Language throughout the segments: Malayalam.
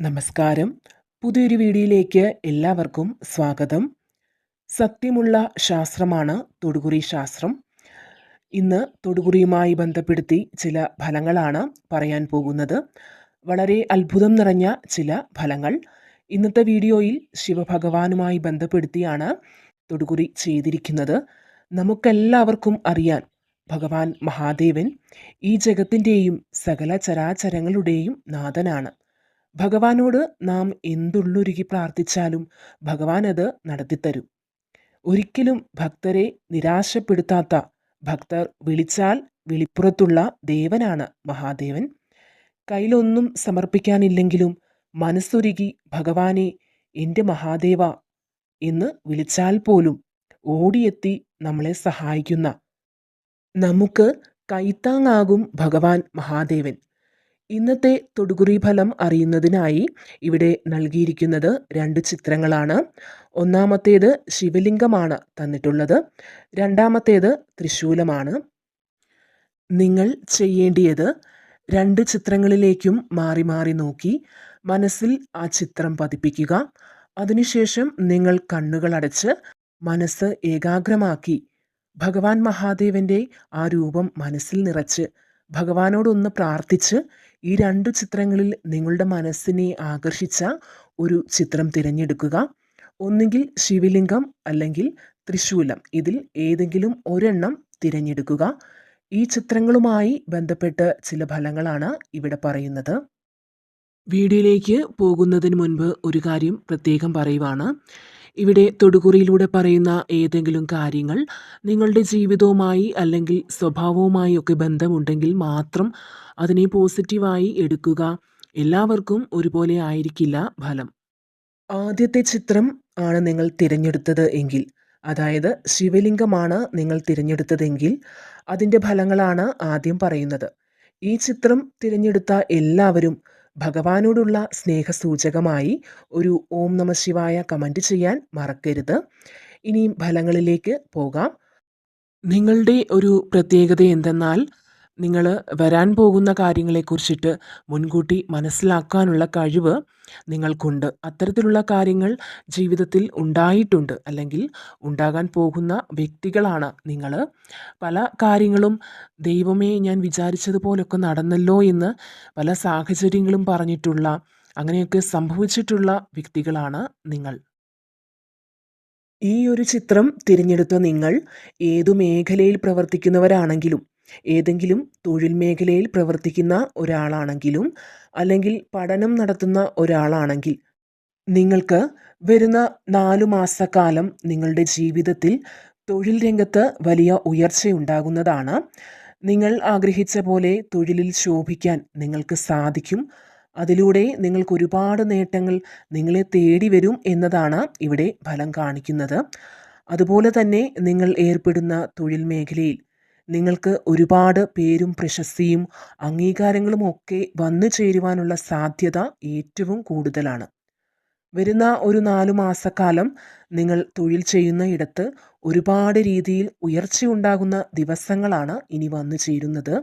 നമസ്കാരം. പുതിയൊരു വീഡിയോയിലേക്ക് എല്ലാവർക്കും സ്വാഗതം. സത്യമുള്ള ശാസ്ത്രമാണ് തൊടുകുറി ശാസ്ത്രം. ഇന്ന് തൊടുകുറിയുമായി ബന്ധപ്പെടുത്തി ചില ഫലങ്ങളാണ് പറയാൻ പോകുന്നത്. വളരെ അത്ഭുതം നിറഞ്ഞ ചില ഫലങ്ങൾ. ഇന്നത്തെ വീഡിയോയിൽ ശിവഭഗവാനുമായി ബന്ധപ്പെടുത്തിയാണ് തൊടുകുറി ചെയ്തിരിക്കുന്നത്. നമുക്കെല്ലാവർക്കും അറിയാൻ ഭഗവാൻ മഹാദേവൻ ഈ ജഗത്തിന്റെയും സകല ചരാചരങ്ങളുടെയും നാഥനാണ്. ഭഗവാനോട് നാം എന്തുള്ളുരുകി പ്രാർത്ഥിച്ചാലും ഭഗവാൻ അത് നടത്തിത്തരും. ഒരിക്കലും ഭക്തരെ നിരാശപ്പെടുത്താത്ത ഭക്തർ വിളിച്ചാൽ വിളിപ്പുറത്തുള്ള ദേവനാണ് മഹാദേവൻ. കയ്യിലൊന്നും സമർപ്പിക്കാനില്ലെങ്കിലും മനസ്സൊരുകി ഭഗവാനെ എന്റെ മഹാദേവ എന്ന് വിളിച്ചാൽ പോലും ഓടിയെത്തി നമ്മളെ സഹായിക്കുന്ന. നമുക്ക് കൈത്താങ്ങാകും ഭഗവാൻ മഹാദേവൻ. ഇന്നത്തെ തൊടുകുറി ഫലം അറിയുന്നതിനായി ഇവിടെ നൽകിയിരിക്കുന്നത് രണ്ട് ചിത്രങ്ങളാണ്. ഒന്നാമത്തേത് ശിവലിംഗമാണ് തന്നിട്ടുള്ളത്. രണ്ടാമത്തേത് തൃശൂലമാണ്. നിങ്ങൾ ചെയ്യേണ്ടിയത് രണ്ട് ചിത്രങ്ങളിലേക്കും മാറി മാറി നോക്കി മനസ്സിൽ ആ ചിത്രം പതിപ്പിക്കുക. അതിനുശേഷം നിങ്ങൾ കണ്ണുകൾ അടച്ച് മനസ്സ് ഏകാഗ്രമാക്കി ഭഗവാൻ മഹാദേവന്റെ ആ രൂപം മനസ്സിൽ നിറച്ച് ഭഗവാനോടൊന്ന് പ്രാർത്ഥിച്ച് ഈ രണ്ട് ചിത്രങ്ങളിൽ നിങ്ങളുടെ മനസ്സിനെ ആകർഷിച്ച ഒരു ചിത്രം തിരഞ്ഞെടുക്കുക. ഒന്നുകിൽ ശിവലിംഗം അല്ലെങ്കിൽ തൃശൂലം ഇതിൽ ഏതെങ്കിലും ഒരെണ്ണം തിരഞ്ഞെടുക്കുക. ഈ ചിത്രങ്ങളുമായി ബന്ധപ്പെട്ട് ചില ഫലങ്ങളാണ് ഇവിടെ പറയുന്നത്. വീഡിയോയിലേക്ക് പോകുന്നതിന് മുൻപ് ഒരു കാര്യം പ്രത്യേകം പറയുവാണ്. ഇവിടെ തൊടുകുറിയിലൂടെ പറയുന്ന ഏതെങ്കിലും കാര്യങ്ങൾ നിങ്ങളുടെ ജീവിതവുമായി അല്ലെങ്കിൽ സ്വഭാവവുമായി ഒക്കെ ബന്ധമുണ്ടെങ്കിൽ മാത്രം അതിനെ പോസിറ്റീവായി എടുക്കുക. എല്ലാവർക്കും ഒരുപോലെ ആയിരിക്കില്ല ഫലം. ആദ്യത്തെ ചിത്രം ആണ് നിങ്ങൾ തിരഞ്ഞെടുത്തത് എങ്കിൽ അതായത് ശിവലിംഗമാണ് നിങ്ങൾ തിരഞ്ഞെടുത്തതെങ്കിൽ അതിന്റെ ഫലങ്ങളാണ് ആദ്യം പറയുന്നത്. ഈ ചിത്രം തിരഞ്ഞെടുത്ത എല്ലാവരും ഭഗവാനോടുള്ള സ്നേഹസൂചകമായി ഒരു ഓം നമ ശിവായ കമന്റ് ചെയ്യാൻ മറക്കരുത്. ഇനിയും ഫലങ്ങളിലേക്ക് പോകാം. നിങ്ങളുടെ ഒരു പ്രത്യേകത എന്തെന്നാൽ നിങ്ങൾ വരാൻ പോകുന്ന കാര്യങ്ങളെക്കുറിച്ചിട്ട് മുൻകൂട്ടി മനസ്സിലാക്കാനുള്ള കഴിവ് നിങ്ങൾക്കുണ്ട്. അത്തരത്തിലുള്ള കാര്യങ്ങൾ ജീവിതത്തിൽ ഉണ്ടായിട്ടുണ്ട്. അല്ലെങ്കിൽ ഉണ്ടാകാൻ പോകുന്ന വ്യക്തികളാണ് നിങ്ങൾ പല കാര്യങ്ങളും ദൈവമേ ഞാൻ വിചാരിച്ചതുപോലൊക്കെ നടന്നല്ലോ എന്ന് പല സാഹചര്യങ്ങളും പറഞ്ഞിട്ടുള്ള അങ്ങനെയൊക്കെ സംഭവിച്ചിട്ടുള്ള വ്യക്തികളാണ് നിങ്ങൾ. ഈ ഒരു ചിത്രം തിരഞ്ഞെടുത്ത നിങ്ങൾ ഏതു മേഖലയിൽ പ്രവർത്തിക്കുന്നവരാണെങ്കിലും ഏതെങ്കിലും തൊഴിൽ മേഖലയിൽ പ്രവർത്തിക്കുന്ന ഒരാളാണെങ്കിലും അല്ലെങ്കിൽ പഠനം നടത്തുന്ന ഒരാളാണെങ്കിൽ നിങ്ങൾക്ക് വരുന്ന നാലു മാസക്കാലം നിങ്ങളുടെ ജീവിതത്തിൽ തൊഴിൽ രംഗത്ത് വലിയ ഉയർച്ചയുണ്ടാകുന്നതാണ് നിങ്ങൾ ആഗ്രഹിച്ച പോലെ തൊഴിലിൽ ശോഭിക്കാൻ നിങ്ങൾക്ക് സാധിക്കും. അതിലൂടെ നിങ്ങൾക്ക് ഒരുപാട് നേട്ടങ്ങൾ നിങ്ങളെ തേടി വരും എന്നതാണ് ഇവിടെ ഫലം കാണിക്കുന്നത്. അതുപോലെ തന്നെ നിങ്ങൾ ഏർപ്പെടുന്ന തൊഴിൽ മേഖലയിൽ നിങ്ങൾക്ക് ഒരുപാട് പേരും പ്രശസ്തിയും അംഗീകാരങ്ങളും ഒക്കെ വന്നു ചേരുവാനുള്ള സാധ്യത ഏറ്റവും കൂടുതലാണ്. വരുന്ന ഒരു നാലു മാസക്കാലം നിങ്ങൾ തൊഴിൽ ചെയ്യുന്ന ഇടത്ത് ഒരുപാട് രീതിയിൽ ഉയർച്ചയുണ്ടാകുന്ന ദിവസങ്ങളാണ് ഇനി വന്നു ചേരുന്നത്.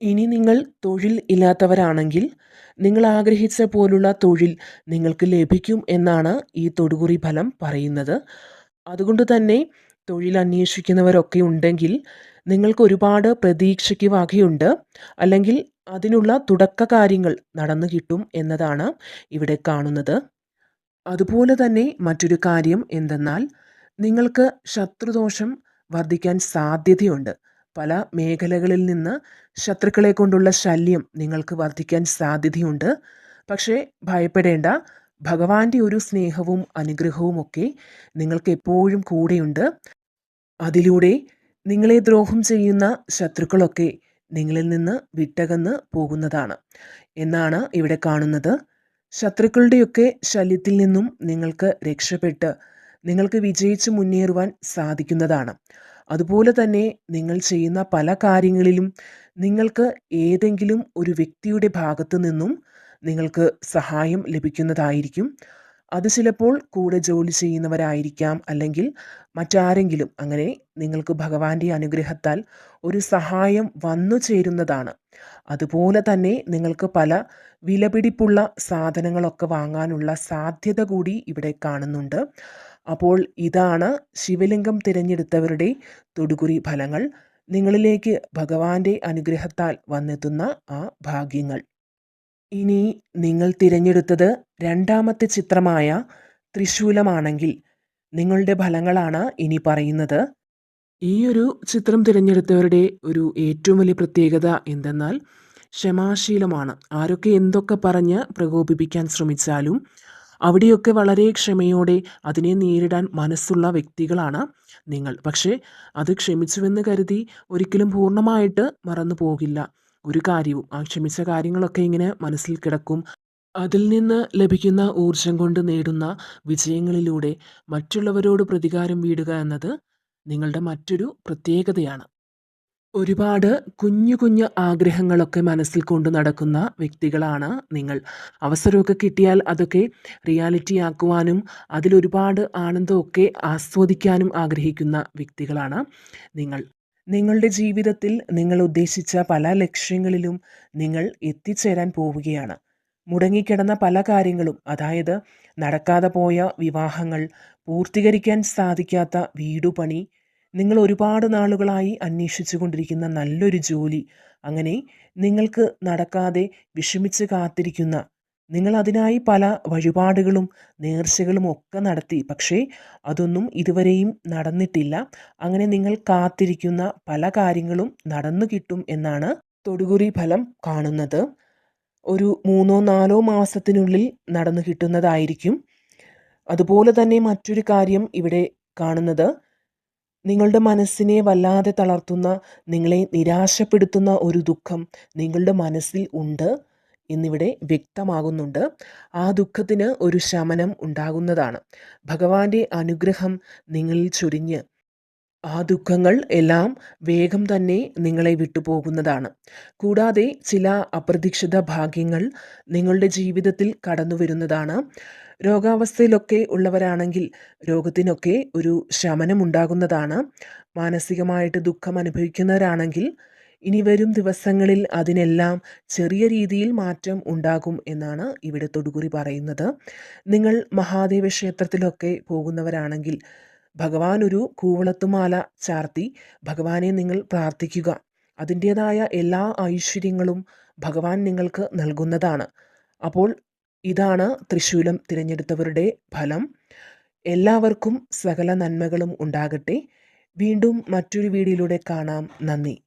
ഇനി നിങ്ങൾ തൊഴിൽ ഇല്ലാത്തവരാണെങ്കിൽ നിങ്ങൾ ആഗ്രഹിച്ച പോലുള്ള തൊഴിൽ നിങ്ങൾക്ക് ലഭിക്കും എന്നാണ് ഈ തൊടുകുറി ഫലം പറയുന്നത്. അതുകൊണ്ട് തന്നെ തൊഴിൽ അന്വേഷിക്കുന്നവരൊക്കെ ഉണ്ടെങ്കിൽ നിങ്ങൾക്ക് ഒരുപാട് പ്രതീക്ഷയ്ക്ക് വകയുണ്ട്. അല്ലെങ്കിൽ അതിനുള്ള തുടക്ക കാര്യങ്ങൾ നടന്നു കിട്ടും എന്നതാണ് ഇവിടെ കാണുന്നത്. അതുപോലെ തന്നെ മറ്റൊരു കാര്യം എന്തെന്നാൽ നിങ്ങൾക്ക് ശത്രുദോഷം വർദ്ധിക്കാൻ സാധ്യതയുണ്ട്. പല മേഖലകളിൽ നിന്ന് ശത്രുക്കളെ കൊണ്ടുള്ള ശല്യം നിങ്ങൾക്ക് വർദ്ധിക്കാൻ സാധ്യതയുണ്ട്. പക്ഷേ ഭയപ്പെടേണ്ട ഭഗവാന്റെ ഒരു സ്നേഹവും അനുഗ്രഹവും ഒക്കെ നിങ്ങൾക്ക് എപ്പോഴും കൂടെയുണ്ട്. അതിലൂടെ നിങ്ങളെ ദ്രോഹം ചെയ്യുന്ന ശത്രുക്കളൊക്കെ നിങ്ങളിൽ നിന്ന് വിട്ടകന്ന് പോകുന്നതാണ്. എന്നാണ് ഇവിടെ കാണുന്നത്. ശത്രുക്കളുടെയൊക്കെ ശല്യത്തിൽ നിന്നും നിങ്ങൾക്ക് രക്ഷപ്പെട്ട് നിങ്ങൾക്ക് വിജയിച്ച് മുന്നേറുവാൻ സാധിക്കുന്നതാണ്. അതുപോലെ തന്നെ നിങ്ങൾ ചെയ്യുന്ന പല കാര്യങ്ങളിലും നിങ്ങൾക്ക് ഏതെങ്കിലും ഒരു വ്യക്തിയുടെ ഭാഗത്തു നിന്നും നിങ്ങൾക്ക് സഹായം ലഭിക്കുന്നതായിരിക്കും. അത് ചിലപ്പോൾ കൂടെ ജോലി ചെയ്യുന്നവരായിരിക്കാം അല്ലെങ്കിൽ മറ്റാരെങ്കിലും അങ്ങനെ നിങ്ങൾക്ക് ഭഗവാന്റെ അനുഗ്രഹത്താൽ ഒരു സഹായം വന്നു ചേരുന്നതാണ്. അതുപോലെ തന്നെ നിങ്ങൾക്ക് പല വിലപിടിപ്പുള്ള സാധനങ്ങളൊക്കെ വാങ്ങാനുള്ള സാധ്യത കൂടി ഇവിടെ കാണുന്നുണ്ട്. അപ്പോൾ ഇതാണ് ശിവലിംഗം തിരഞ്ഞെടുത്തവരുടെ തൊടുകുറി ഫലങ്ങൾ. നിങ്ങളിലേക്ക് ഭഗവാന്റെ അനുഗ്രഹത്താൽ വന്നെത്തുന്ന ആ ഭാഗ്യങ്ങൾ. ഇനി നിങ്ങൾ തിരഞ്ഞെടുത്തത് രണ്ടാമത്തെ ചിത്രമായ ത്രിശൂലമാണെങ്കിൽ നിങ്ങളുടെ ഫലങ്ങളാണ് ഇനി പറയുന്നത്. ഈ ഒരു ചിത്രം തിരഞ്ഞെടുത്തവരുടെ ഒരു ഏറ്റവും വലിയ പ്രത്യേകത എന്തെന്നാൽ ക്ഷമാശീലമാണ്. ആരൊക്കെ എന്തൊക്കെ പറഞ്ഞ് പ്രകോപിപ്പിക്കാൻ ശ്രമിച്ചാലും അവിടെയൊക്കെ വളരെ ക്ഷമയോടെ അതിനെ നേരിടാൻ മനസ്സുള്ള വ്യക്തികളാണ് നിങ്ങൾ. പക്ഷേ അത് ക്ഷമിച്ചുവെന്ന് കരുതി ഒരിക്കലും പൂർണമായിട്ട് മറന്നു പോകില്ല ഒരു കാര്യവും ആ ക്ഷമിച്ച കാര്യങ്ങളൊക്കെ ഇങ്ങനെ മനസ്സിൽ കിടക്കും. അതിൽ നിന്ന് ലഭിക്കുന്ന ഊർജം കൊണ്ട് നേടുന്ന വിജയങ്ങളിലൂടെ മറ്റുള്ളവരോട് പ്രതികാരം വീടുക എന്നത് നിങ്ങളുടെ മറ്റൊരു പ്രത്യേകതയാണ്. ഒരുപാട് കുഞ്ഞു കുഞ്ഞു ആഗ്രഹങ്ങളൊക്കെ മനസ്സിൽ കൊണ്ടു നടക്കുന്ന വ്യക്തികളാണ് നിങ്ങൾ. അവസരമൊക്കെ കിട്ടിയാൽ അതൊക്കെ റിയാലിറ്റി ആക്കുവാനും അതിലൊരുപാട് ആനന്ദമൊക്കെ ആസ്വദിക്കാനും ആഗ്രഹിക്കുന്ന വ്യക്തികളാണ് നിങ്ങൾ. നിങ്ങളുടെ ജീവിതത്തിൽ നിങ്ങൾ ഉദ്ദേശിച്ച പല ലക്ഷ്യങ്ങളിലും നിങ്ങൾ എത്തിച്ചേരാൻ പോവുകയാണ്. മുടങ്ങിക്കിടന്ന പല കാര്യങ്ങളും അതായത് നടക്കാതെ പോയ വിവാഹങ്ങൾ പൂർത്തീകരിക്കാൻ സാധിക്കാത്ത വീടുപണി നിങ്ങൾ ഒരുപാട് നാളുകളായി അന്വേഷിച്ചു കൊണ്ടിരിക്കുന്ന നല്ലൊരു ജോലി അങ്ങനെ നിങ്ങൾക്ക് നടക്കാതെ വിഷമിച്ച് കാത്തിരിക്കുന്ന നിങ്ങൾ അതിനായി പല വഴിപാടുകളും നേർച്ചകളും ഒക്കെ നടത്തി. പക്ഷേ അതൊന്നും ഇതുവരെയും നടന്നിട്ടില്ല. അങ്ങനെ നിങ്ങൾ കാത്തിരിക്കുന്ന പല കാര്യങ്ങളും നടന്നു കിട്ടും എന്നാണ് തൊടുകുറി ഫലം കാണുന്നത്. ഒരു മൂന്നോ നാലോ മാസത്തിനുള്ളിൽ നടന്നു കിട്ടുന്നതായിരിക്കും. അതുപോലെ തന്നെ മറ്റൊരു കാര്യം ഇവിടെ കാണുന്നത്. നിങ്ങളുടെ മനസ്സിനെ വല്ലാതെ തളർത്തുന്ന നിങ്ങളെ നിരാശപ്പെടുത്തുന്ന ഒരു ദുഃഖം നിങ്ങളുടെ മനസ്സിൽ ഉണ്ട്. എന്നിവിടെ വ്യക്തമാകുന്നുണ്ട്. ആ ദുഃഖത്തിന് ഒരു ശമനം ഉണ്ടാകുന്നതാണ്. ഭഗവാന്റെ അനുഗ്രഹം നിങ്ങളിൽ ചൊരിഞ്ഞ് ആ ദുഃഖങ്ങൾ എല്ലാം വേഗം തന്നെ നിങ്ങളെ വിട്ടുപോകുന്നതാണ്. കൂടാതെ ചില അപ്രതീക്ഷിത ഭാഗ്യങ്ങൾ നിങ്ങളുടെ ജീവിതത്തിൽ കടന്നു വരുന്നതാണ് രോഗാവസ്ഥയിലൊക്കെ ഉള്ളവരാണെങ്കിൽ രോഗത്തിനൊക്കെ ഒരു ശമനം ഉണ്ടാകുന്നതാണ്. മാനസികമായിട്ട് ദുഃഖം അനുഭവിക്കുന്നവരാണെങ്കിൽ ഇനി വരും ദിവസങ്ങളിൽ അതിനെല്ലാം ചെറിയ രീതിയിൽ മാറ്റം ഉണ്ടാകും എന്നാണ് ഇവിടെ തൊടുകുറി പറയുന്നത്. നിങ്ങൾ മഹാദേവ ക്ഷേത്രത്തിലൊക്കെ പോകുന്നവരാണെങ്കിൽ ഭഗവാൻ ഒരു കൂവളത്തുമാല ചാർത്തി ഭഗവാനെ നിങ്ങൾ പ്രാർത്ഥിക്കുക. അതിന്റേതായ എല്ലാ ഐശ്വര്യങ്ങളും ഭഗവാൻ നിങ്ങൾക്ക് നൽകുന്നതാണ്. അപ്പോൾ ഇതാണ് തൃശൂലം തിരഞ്ഞെടുത്തവരുടെ ഫലം. എല്ലാവർക്കും സകല നന്മകളും ഉണ്ടാകട്ടെ. വീണ്ടും മറ്റൊരു വീഡിയോയിലൂടെ കാണാം. നന്ദി.